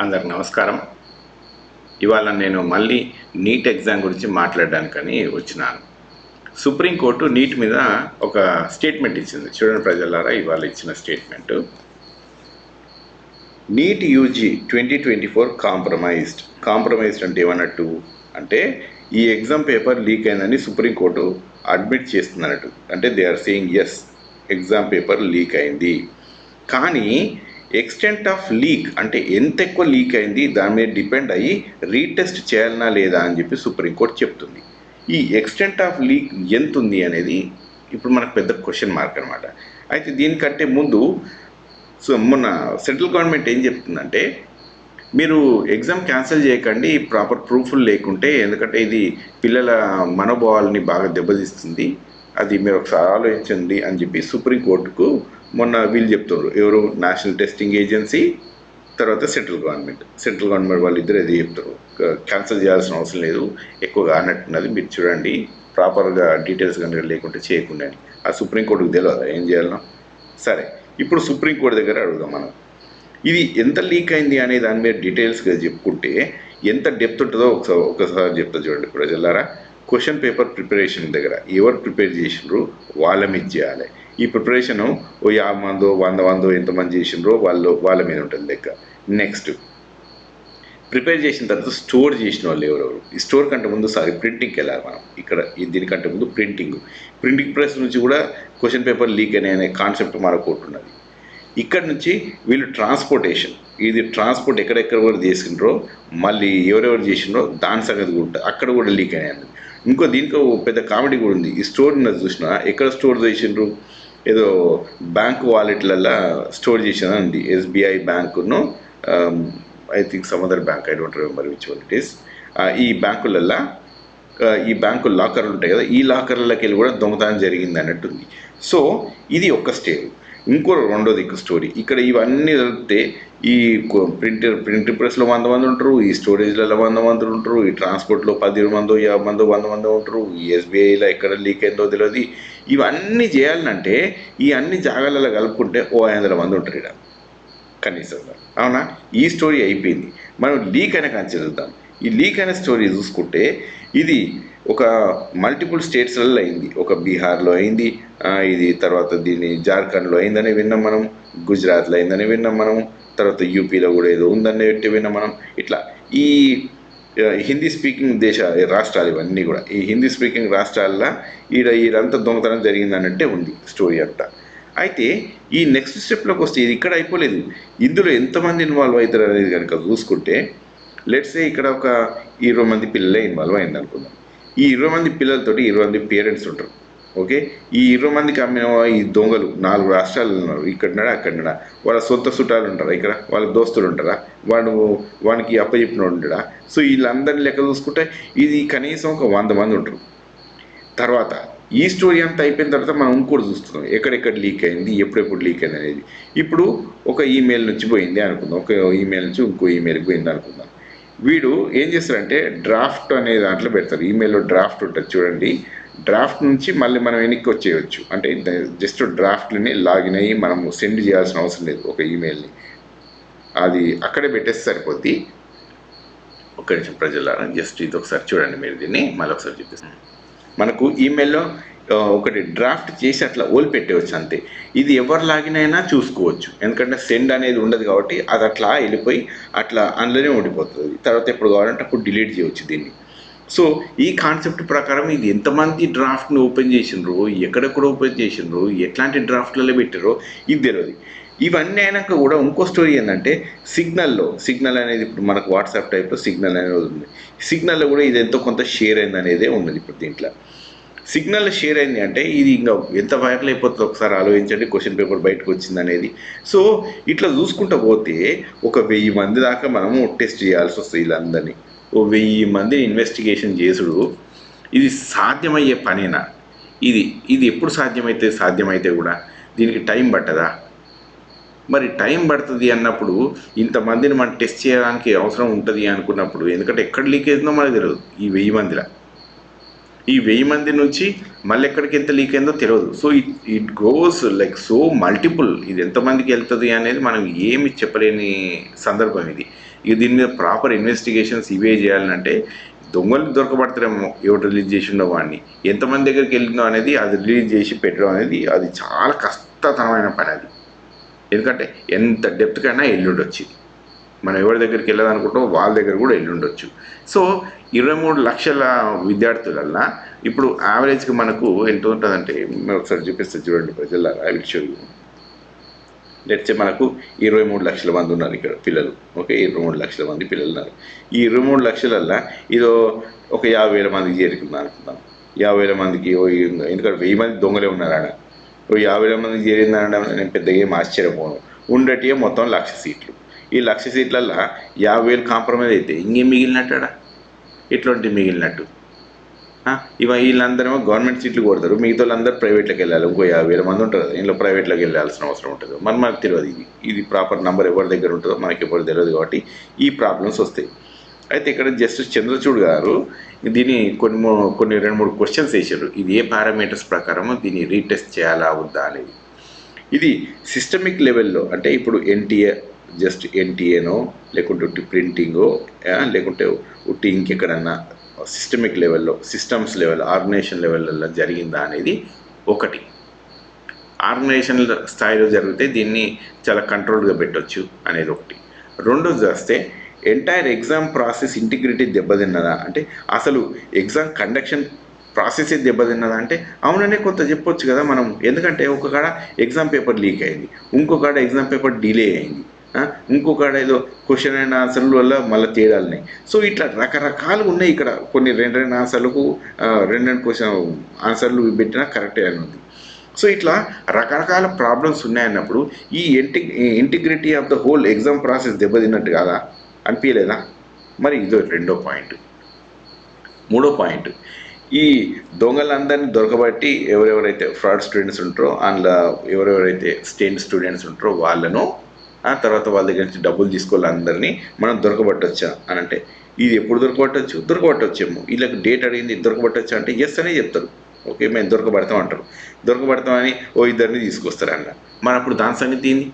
అందరికి నమస్కారం. ఇవాళ నేను మళ్ళీ నీట్ ఎగ్జామ్ గురించి మాట్లాడడానికని వచ్చినాను. సుప్రీంకోర్టు నీట్ మీద ఒక స్టేట్మెంట్ ఇచ్చింది. చూడండి ప్రజలారా ఇవాళ ఇచ్చిన statement. NEET UG twenty twenty four compromised. Compromised అంటే ఏమన్నట్టు అంటే ఈ ఎగ్జామ్ పేపర్ లీక్ అయిందని సుప్రీంకోర్టు అడ్మిట్ చేస్తుందన్నట్టు. అంటే they are saying yes exam paper leak అయింది. కానీ ఎక్స్టెంట్ ఆఫ్ లీక్ అంటే ఎంత ఎక్కువ లీక్ అయింది దాని మీద డిపెండ్ అయ్యి రీటెస్ట్ చేయాలనా లేదా అని చెప్పి సుప్రీంకోర్టు చెప్తుంది. ఈ ఎక్స్టెంట్ ఆఫ్ లీక్ ఎంత ఉంది అనేది ఇప్పుడు మనకు పెద్ద క్వశ్చన్ మార్క్ అనమాట అయితే దీనికంటే ముందు సో మొన్న సెంట్రల్ గవర్నమెంట్ ఏం చెప్తుందంటే మీరు ఎగ్జామ్ క్యాన్సిల్ చేయకండి ప్రాపర్ ప్రూఫ్లు లేకుంటే ఎందుకంటే ఇది పిల్లల మనోభావాలని బాగా దెబ్బతీస్తుంది అది మీరు ఒకసారి ఆలోచించండి అని చెప్పి సుప్రీంకోర్టుకు మొన్న వీళ్ళు చెప్తున్నారు ఎవరు? నేషనల్ టెస్టింగ్ ఏజెన్సీ తర్వాత సెంట్రల్ గవర్నమెంట్ సెంట్రల్ గవర్నమెంట్ వాళ్ళు ఇద్దరు అది చెప్తారు క్యాన్సిల్ చేయాల్సిన అవసరం లేదు ఎక్కువగా అన్నట్టున్నది మీరు చూడండి ప్రాపర్గా డీటెయిల్స్ కనుక లేకుంటే చేయకుండా అని. ఆ సుప్రీంకోర్టుకు తెలియదు ఏం చేయాలన్నా సరే ఇప్పుడు సుప్రీంకోర్టు దగ్గర అడుగుదాం మనం. ఇది ఎంత లీక్ అయింది అనే దాని మీద డీటెయిల్స్గా చెప్పుకుంటే ఎంత డెప్త్ ఉంటుందో ఒకసారి ఒకసారి చెప్తా చూడండి ప్రజలారా. క్వశ్చన్ పేపర్ ప్రిపరేషన్ దగ్గర ఎవరు ప్రిపేర్ చేసినారు వాళ్ళ మీద చేయాలి. ఈ ప్రిపరేషన్ ఓ యాభై మందో వంద మందో ఎంతమంది చేసినరో వాళ్ళు వాళ్ళ మీద ఉంటుంది లెక్క. నెక్స్ట్ ప్రిపేర్ చేసిన తర్వాత స్టోర్ చేసిన వాళ్ళు ఎవరెవరు? ఈ స్టోర్ కంటే ముందు సారీ ప్రింటింగ్కి వెళ్ళాలి మనం. ఇక్కడ ఈ దీనికంటే ముందు ప్రింటింగ్ ప్రింటింగ్ ప్రెస్ నుంచి కూడా క్వశ్చన్ పేపర్ లీక్ అనే అనే కాన్సెప్ట్ మనకు ఉన్నది. ఇక్కడ నుంచి వీళ్ళు ట్రాన్స్పోర్టేషన్ ఇది ట్రాన్స్పోర్ట్ ఎక్కడెక్కడ కూడా చేసిండ్రో మళ్ళీ ఎవరెవరు చేసిండ్రో దాని సంగతి కూడా ఉంటుంది. అక్కడ కూడా లీక్ అయ్యాయి ఇంకో దీనికి పెద్ద కామెడీ కూడా ఉంది. ఈ స్టోర్ ఉన్నది చూసినా ఎక్కడ స్టోర్ చేసిండ్రు? ఏదో బ్యాంక్ వాలెట్లలో స్టోర్ చేసిన ఎస్బీఐ బ్యాంకును I think some other bank I don't remember which one it is. ఈ బ్యాంకులల్లో ఈ బ్యాంకు లాకర్లు ఉంటాయి కదా ఈ లాకర్లకి వెళ్ళి కూడా దొంగతనం జరిగింది అన్నట్టుంది. సో ఇది ఒక స్టేజ్ ఇంకో రెండో దిక్కు స్టోరీ. ఇక్కడ ఇవన్నీ జరిగితే ఈ ప్రింటర్ ప్రింట్ ప్రెస్లో వంద మంది ఉంటారు ఈ స్టోరేజ్లలో వంద మంది ఉంటారు ఈ ట్రాన్స్పోర్ట్లో పదిహేడు మందో యాభై మందో వంద మంది ఉంటారు ఈ ఎస్బీఐలో ఎక్కడ లీక్ అయిందో తెలియదు ఇవన్నీ చేయాలంటే ఈ అన్ని జాగాలలో కలుపుకుంటే ఓ ఐదు మంది ఉంటారు ఇక్కడ కనీసం అవునా? ఈ స్టోరీ అయిపోయింది. మనం లీక్ అయినా కానీ చదువుతాం ఈ లీక్ అయిన స్టోరీ చూసుకుంటే ఇది ఒక మల్టిపుల్ స్టేట్స్లలో అయింది. ఒక బీహార్లో అయింది ఇది తర్వాత దీన్ని జార్ఖండ్లో అయిందని విన్నాం మనం గుజరాత్లో అయిందని విన్నాం మనం తర్వాత యూపీలో కూడా ఏదో ఉందని పెట్టి విన్నాం మనం. ఇట్లా ఈ హిందీ స్పీకింగ్ దేశ రాష్ట్రాలు ఇవన్నీ కూడా ఈ హిందీ స్పీకింగ్ రాష్ట్రాల్లో ఈడ ఈడంతా దొంగతనం జరిగిందనంటే ఉంది స్టోరీ అంతా. అయితే ఈ నెక్స్ట్ స్టెప్లోకి వస్తే ఇది ఇక్కడ అయిపోలేదు. ఇందులో ఎంతమంది ఇన్వాల్వ్ అవుతారు అనేది కనుక చూసుకుంటే లెట్సే ఇక్కడ ఒక ఇరవై మంది పిల్లలే ఇన్వాల్వ్ అయింది అనుకుందాం ఈ ఇరవై మంది పిల్లలతోటి ఇరవై మంది పేరెంట్స్ ఉంటారు. ఓకే ఈ ఇరవై మందికి అమ్మిన ఈ దొంగలు నాలుగు రాష్ట్రాలు ఉన్నారు. ఇక్కడన్నాడా అక్కడన్నాడా వాళ్ళ సొంత చుట్టాలు ఉంటారా ఇక్కడ? వాళ్ళ దోస్తులు ఉంటారా? వాడు వానికి అప్పచెప్పిన ఉంటాడా? సో వీళ్ళందరినీ లెక్క చూసుకుంటే ఇది కనీసం ఒక వంద మంది ఉంటారు. తర్వాత ఈ స్టోరీ అంతా అయిపోయిన తర్వాత మనం ఇంకోటి చూస్తున్నాం. ఎక్కడెక్కడ లీక్ అయింది? ఎప్పుడెప్పుడు లీక్ అయింది అనేది. ఇప్పుడు ఒక ఈమెయిల్ నుంచి పోయింది అనుకుందాం. ఒక ఈమెయిల్ నుంచి ఇంకో ఈమెయిల్కి పోయింది అనుకుందాం. వీడు ఏం చేస్తారంటే డ్రాఫ్ట్ అనే దాంట్లో పెడతారు ఈమెయిల్లో డ్రాఫ్ట్ ఉంటుంది చూడండి. డ్రాఫ్ట్ నుంచి మళ్ళీ మనం వెనక్కి వచ్చేయచ్చు. అంటే జస్ట్ డ్రాఫ్ట్ని లాగిన్ అయ్యి మనము సెండ్ చేయాల్సిన అవసరం లేదు ఒక ఈమెయిల్ని అది అక్కడే పెట్టేస్తే సరిపోద్ది. ఒక్క నిమిషం ప్రజలారా జస్ట్ ఇది ఒకసారి చూడండి మీరు దీన్ని. మళ్ళీ ఒకసారి చూపిస్తాను మనకు ఈమెయిల్లో ఒకటి డ్రాఫ్ట్ చేసి అట్లా ఓల్ పెట్టవచ్చు అంతే. ఇది ఎవరు లాగినైనా చూసుకోవచ్చు. ఎందుకంటే సెండ్ అనేది ఉండదు కాబట్టి అది అట్లా వెళ్ళిపోయి అట్లా అందులోనే ఉండిపోతుంది. తర్వాత ఎప్పుడు కావాలంటే అప్పుడు డిలీట్ చేయవచ్చు దీన్ని. సో ఈ కాన్సెప్ట్ ప్రకారం ఇది ఎంతమంది డ్రాఫ్ట్ని ఓపెన్ చేసిండ్రు ఎక్కడెక్కడ ఓపెన్ చేసిండ్రు ఎట్లాంటి డ్రాఫ్ట్లలో పెట్టారో ఇది తెలియదు ఇవన్నీ అయినాక కూడా ఇంకో స్టోరీ ఏంటంటే సిగ్నల్లో సిగ్నల్ అనేది ఇప్పుడు మనకు వాట్సాప్ టైప్లో సిగ్నల్ అనేది ఉంది సిగ్నల్లో కూడా ఇది ఎంతో కొంత షేర్ అయింది అనేది ఉన్నది ఇప్పుడు దీంట్లో. సిగ్నల్ షేర్ అయింది అంటే ఇది ఇంకా ఎంత వైరల్ అయిపోతుందో ఒకసారి ఆలోచించండి క్వశ్చన్ పేపర్ బయటకు వచ్చింది అనేది. సో ఇట్లా చూసుకుంటూ పోతే ఒక వెయ్యి మంది దాకా మనము టెస్ట్ చేయాల్సి వస్తుంది వీళ్ళందరినీ. ఓ వెయ్యి మంది ఇన్వెస్టిగేషన్ చేసుడు. ఇది సాధ్యమయ్యే పనేనా? ఇది ఇది ఎప్పుడు సాధ్యమైతే సాధ్యమైతే కూడా దీనికి టైం పట్టదా? మరి టైం పడుతుంది అన్నప్పుడు ఇంతమందిని మనం టెస్ట్ చేయడానికి అవసరం ఉంటుంది అనుకున్నప్పుడు ఎందుకంటే ఎక్కడ లీక్ మనకు తెలియదు. ఈ వెయ్యి మందిలో. ఈ వెయ్యి మంది నుంచి మళ్ళీ ఎక్కడికి ఎంత లీక్ అయిందో తెలియదు so it it goes like so multiple ఇది ఎంతమందికి వెళ్తుంది అనేది మనం ఏమి చెప్పలేని సందర్భం ఇది. ఇక దీని మీద ప్రాపర్ ఇన్వెస్టిగేషన్స్ ఇవే చేయాలంటే దొంగలు దొరకబడతారేమో ఎవరు రిలీజ్ చేసిండో వాడిని. ఎంతమంది దగ్గరికి వెళ్ళిందో అనేది అది రిలీజ్ చేసి పెట్టడం అనేది అది చాలా కష్టతరమైన పని అది. ఎందుకంటే ఎంత డెప్త్కైనా ఎల్లుండొచ్చు మనం ఎవరి దగ్గరికి వెళ్ళాలనుకుంటామో వాళ్ళ దగ్గర కూడా వెళ్ళుండొచ్చు. సో ఇరవై మూడు లక్షల విద్యార్థులల్లా ఇప్పుడు యావరేజ్కి మనకు ఎంత ఉంటుందంటే ఒకసారి చూపిస్తే చూడండి ప్రజల I will show you let's see మనకు ఇరవై మూడు లక్షల మంది ఉన్నారు ఇక్కడ పిల్లలు. ఓకే ఇరవై మూడు లక్షల మంది పిల్లలు ఉన్నారు ఈ ఇరవై మూడు లక్షలల్లో ఇదో ఒక యాభై వేల మందికి చేరుకుందాం అనుకుందాం. యాభై వేల మందికి ఓ ఎందుకంటే వెయ్యి మంది దొంగలే ఉన్నారు ఆడ ఓ యాభై వేల మందికి చేరిందనడం నేను పెద్దగా ఏం ఆశ్చర్యపోను. ఉండటే మొత్తం లక్ష సీట్లు. ఈ లక్ష సీట్లల్లో యాభై వేలు కాంప్రమైజ్ అయితే ఇంకేం మిగిలినట్టాడా ఇట్లాంటి మిగిలినట్టు. ఆ, ఇవ వీళ్ళందరేమో గవర్నమెంట్ సీట్లు కొడతారు. మిగతా వాళ్ళందరూ ప్రైవేట్లోకి వెళ్ళాలి. ఇంకో యాభై వేల మంది ఉంటారు కదా ఇంట్లో ప్రైవేట్లోకి వెళ్ళాల్సిన అవసరం ఉంటుంది. మరి మనకు తెలియదు ఇది. ఇది ప్రాపర్ నెంబర్ ఎవరి దగ్గర ఉంటుందో మనకి ఎవరు తెలియదు కాబట్టి ఈ ప్రాబ్లమ్స్ వస్తాయి. అయితే ఇక్కడ జస్టిస్ చంద్రచూడ్ గారు దీన్ని కొన్ని మూ- కొన్ని రెండు మూడు క్వశ్చన్స్ వేసారు. ఇది ఏ పారామీటర్స్ ప్రకారమో దీన్ని రీటెస్ట్ చేయాలా వద్దా అనేది. ఇది సిస్టమిక్ లెవెల్లో అంటే ఇప్పుడు ఎన్టీఏ జస్ట్ ఎన్టీఏనో లేకుంటే ఉట్టి ప్రింటింగో లేకుంటే ఉట్టి ఇంకెక్కడన్నా సిస్టమిక్ లెవెల్లో సిస్టమ్స్ లెవెల్ ఆర్గనైజేషన్ లెవెల్లో జరిగిందా అనేది ఒకటి. ఆర్గనైజేషన్ స్థాయిలో జరిగితే దీన్ని చాలా కంట్రోల్గా పెట్టొచ్చు అనేది ఒకటి. రెండోది చేస్తే ఎంటైర్ ఎగ్జామ్ ప్రాసెస్ ఇంటిగ్రిటీ దెబ్బతిన్నదా? అంటే అసలు ఎగ్జామ్ కండక్షన్ ప్రాసెస్ దెబ్బతిన్నదా? అంటే అవుననే కొంత చెప్పొచ్చు కదా మనం. ఎందుకంటే ఒక కాడ ఎగ్జామ్ పేపర్ లీక్ అయింది ఇంకొక కాడ ఎగ్జామ్ పేపర్ డిలే అయింది. ఆ, ఏదో క్వశ్చన్ అండ్ ఆన్సర్ల వల్ల మళ్ళీ తేడాలున్నాయి సో ఇట్లా రకరకాలు ఉన్నాయి ఇక్కడ. కొన్ని రెండు రెండు ఆన్సర్లకు రెండు రెండు క్వశ్చన్ ఆన్సర్లు పెట్టినా కరెక్టే అని ఉంది సో ఇట్లా రకరకాల ప్రాబ్లమ్స్ ఉన్నాయన్నప్పుడు ఈ ఇంటి integrity of the whole exam process దెబ్బతిన్నట్టు కాదా? అనిపించలేదా మరి ఇదో రెండో పాయింట్ మూడో పాయింట్ ఈ దొంగలందరినీ దొరకబట్టి ఎవరెవరైతే ఫ్రాడ్ స్టూడెంట్స్ ఉంటారో అందులో ఎవరెవరైతే స్టేట్ స్టూడెంట్స్ ఉంటారో వాళ్ళను ఆ తర్వాత వాళ్ళ దగ్గర నుంచి డబ్బులు తీసుకోవాలి అందరినీ మనం దొరకబట్టొచ్చా అని అంటే ఇది ఎప్పుడు దొరకబట్టచ్చు? దొరకబట్టొచ్చేమో. వీళ్ళకి డేట్ అడిగింది దొరకబట్టొచ్చా? అంటే ఎస్ అనే చెప్తారు. ఓకే మేము దొరకబడతాం అంటారు. దొరకబడతామని ఓ ఇద్దరిని తీసుకొస్తారు అన్న మరి అప్పుడు దాని సంగతి ఏంది?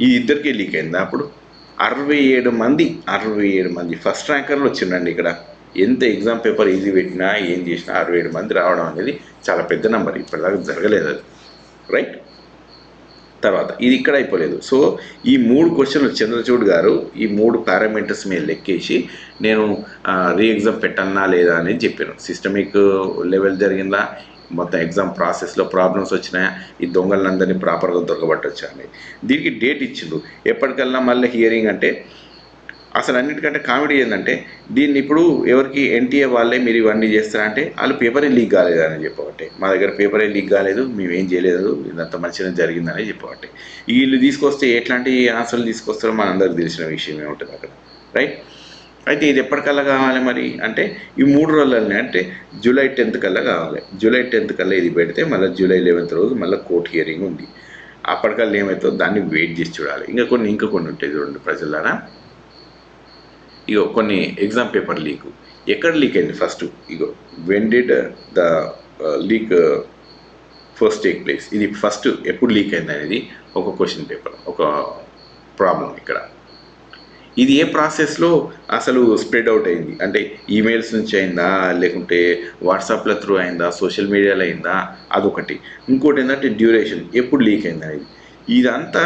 ఈ ఇద్దరికే లీక్ అయిందా అప్పుడు? అరవై ఏడు మంది అరవై ఏడు మంది ఫస్ట్ ర్యాంకర్లు వచ్చిండండి ఇక్కడ. ఎంత ఎగ్జామ్ పేపర్ ఈజీ పెట్టినా ఏం చేసినా అరవై ఏడు మంది రావడం అనేది చాలా పెద్ద నెంబర్. ఇప్పటిదాకా జరగలేదు అది. రైట్? తర్వాత ఇది ఇక్కడ అయిపోలేదు. సో ఈ మూడు క్వశ్చన్లు చంద్రచూడ్ గారు ఈ మూడు పారామీటర్స్ మీద లెక్కేసి నేను రీ ఎగ్జామ్ పెట్టన్నా లేదా అని చెప్పాను. సిస్టమిక్ లెవెల్ జరిగిందా? మొత్తం ఎగ్జామ్ ప్రాసెస్లో ప్రాబ్లమ్స్ వచ్చినాయా? ఈ దొంగలందరినీ ప్రాపర్గా దొరకబట్టొచ్చా దీనికి డేట్ ఇచ్చిండు. ఎప్పటికల్లా మళ్ళీ హియరింగ్ అంటే అసలు అన్నిటికంటే కామెడీ ఏంటంటే దీన్ని ఇప్పుడు ఎవరికి ఎన్టీఏ వాళ్ళే మీరు ఇవన్నీ చేస్తారంటే వాళ్ళు పేపరే లీక్ కాలేదని చెప్పబట్టే. మా దగ్గర పేపరే లీక్ కాలేదు మేము ఏం చేయలేదు ఇదంతా మంచిగా జరిగిందని చెప్పబట్టే. వీళ్ళు తీసుకొస్తే ఎట్లాంటి ఆన్సర్లు తీసుకొస్తారో మనందరికి తెలిసిన విషయం ఏముంటుంది అక్కడ రైట్ అయితే ఇది ఎప్పటికల్లా కావాలి మరి? అంటే ఈ మూడు రోజులనే అంటే జూలై టెన్త్ కల్లా కావాలి. జూలై టెన్త్ కల్లా ఇది పెడితే మళ్ళీ జూలై లెవెన్త్ రోజు మళ్ళీ కోర్ట్ హియరింగ్ ఉంది. అప్పటికల్లా ఏమవుతుందో దాన్ని వెయిట్ చేసి చూడాలి. ఇంకా కొన్ని ఇంకా కొన్ని ఉంటాయి చూడండి ప్రజలారా. ఇగో కొన్ని ఎగ్జామ్ పేపర్ లీక్ ఎక్కడ లీక్ అయింది first ego when did the leak first take place ఇది ఫస్ట్ ఎప్పుడు లీక్ అయింది అనేది ఒక క్వశ్చన్ పేపర్ ఒక ప్రాబ్లం ఇక్కడ. ఇది ఏ ప్రాసెస్లో అసలు స్ప్రెడ్ అవుట్ అయింది? అంటే ఈమెయిల్స్ నుంచి అయిందా? లేకుంటే వాట్సాప్ల త్రూ అయిందా? సోషల్ మీడియాలో అయిందా? అదొకటి. ఇంకోటి ఏంటంటే డ్యూరేషన్ ఎప్పుడు లీక్ అయింది అనేది. ఇదంతా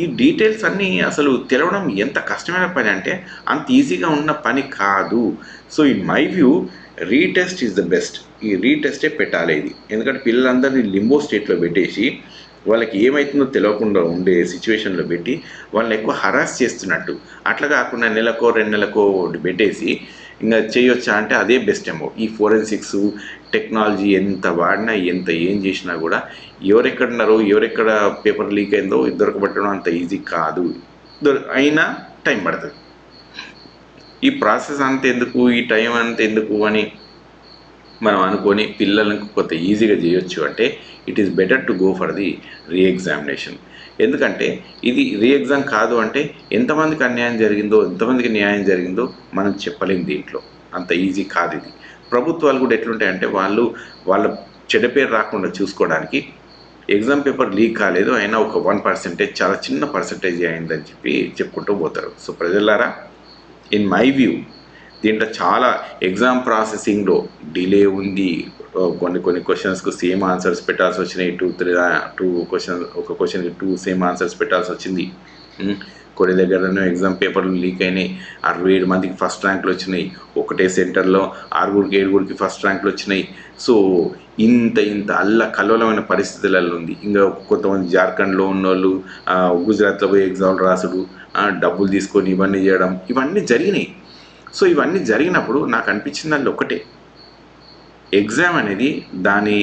ఈ డీటెయిల్స్ అన్నీ అసలు తెలవడం ఎంత కష్టమైన పని అంటే అంత ఈజీగా ఉన్న పని కాదు. So in my view retest is the best ఈ రీటెస్టే పెట్టాలి ఇది. ఎందుకంటే పిల్లలందరినీ లింబో స్టేట్లో పెట్టేసి వాళ్ళకి ఏమవుతుందో తెలియకుండా ఉండే సిచ్యువేషన్లో పెట్టి వాళ్ళని ఎక్కువ హరాస్ చేస్తున్నట్టు. అట్లా కాకుండా నెలకో రెండు నెలకో పెట్టేసి ఇంకా చేయొచ్చా అంటే అదే బెస్ట్ ఏమో ఈ ఫోరెన్సిక్స్ టెక్నాలజీ ఎంత వాడినా ఎంత ఏం చేసినా కూడా ఎవరెక్కడున్నారో ఎవరెక్కడ పేపర్ లీక్ అయిందో దొరకబట్టడం అంత ఈజీ కాదు. అయినా టైం పడుతుంది. ఈ ప్రాసెస్ అంత ఎందుకు ఈ టైం అంత ఎందుకు అని మనం అనుకొని పిల్లలకు కొంత ఈజీగా చేయొచ్చు అంటే it is better to go for the re examination ఎందుకంటే ఇది రీ ఎగ్జామ్ కాదు అంటే ఎంతమందికి అన్యాయం జరిగిందో ఎంతమందికి న్యాయం జరిగిందో మనం చెప్పలేం దీంట్లో. అంత ఈజీ కాదు ఇది. ప్రభుత్వాలు కూడా ఎట్లుంటాయంటే వాళ్ళు వాళ్ళ చెడ్డ పేరు రాకుండా చూసుకోవడానికి ఎగ్జామ్ పేపర్ లీక్ కాలేదు అయినా ఒక వన్ పర్సెంటేజ్ చాలా చిన్న పర్సెంటేజ్ అయిందని చెప్పి చెప్పుకుంటూ పోతారు. సో ప్రజలారా ఇన్ మై వ్యూ దీంట్లో చాలా ఎగ్జామ్ ప్రాసెసింగ్లో డిలే ఉంది. కొన్ని కొన్ని క్వశ్చన్స్కు సేమ్ ఆన్సర్స్ పెట్టాల్సి వచ్చినాయి. టూ త్రీ టూ క్వశ్చన్ ఒక క్వశ్చన్కి టూ సేమ్ ఆన్సర్స్ పెట్టాల్సి వచ్చింది. Hmm. కొన్ని దగ్గరనే ఎగ్జామ్ పేపర్లు లీక్ అయినాయి. అరవై ఏడు మందికి ఫస్ట్ ర్యాంకులు వచ్చినాయి. ఒకటే సెంటర్లో ఆరుగురికి ఏడుగురికి ఫస్ట్ ర్యాంకులు వచ్చినాయి. సో ఇంత ఇంత అల్ల కల్లోలమైన పరిస్థితులలో ఉంది. ఇంకా కొంతమంది జార్ఖండ్లో ఉన్నోళ్ళు గుజరాత్లో పోయి ఎగ్జామ్లు రాసుడు డబ్బులు తీసుకొని ఇవన్నీ చేయడం ఇవన్నీ జరిగినాయి. సో ఇవన్నీ జరిగినప్పుడు నాకు అనిపించింది దానిలో ఒకటే. ఎగ్జామ్ అనేది దాని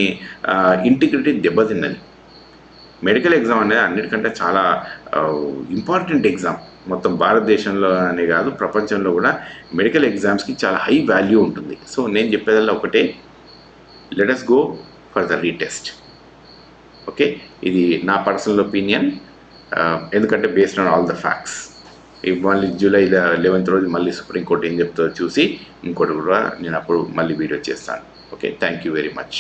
ఇంటిగ్రిటీ దెబ్బతిన్నది. మెడికల్ ఎగ్జామ్ అనేది అన్నిటికంటే చాలా ఇంపార్టెంట్ ఎగ్జామ్. మొత్తం భారతదేశంలో అనే కాదు ప్రపంచంలో కూడా మెడికల్ ఎగ్జామ్స్కి చాలా హై వాల్యూ ఉంటుంది. సో నేను చెప్పేదల్లా ఒకటే let's go for the retest okay? ఇది నా పర్సనల్ ఒపీనియన్. ఎందుకంటే based on all the facts మళ్ళీ జూలై లెవెన్త్ రోజు మళ్ళీ సుప్రీంకోర్టు ఏం చెప్తుందో చూసి ఇంకోటి కూడా నేను అప్పుడు మళ్ళీ వీడియో చేస్తాను. Okay? Thank you very much.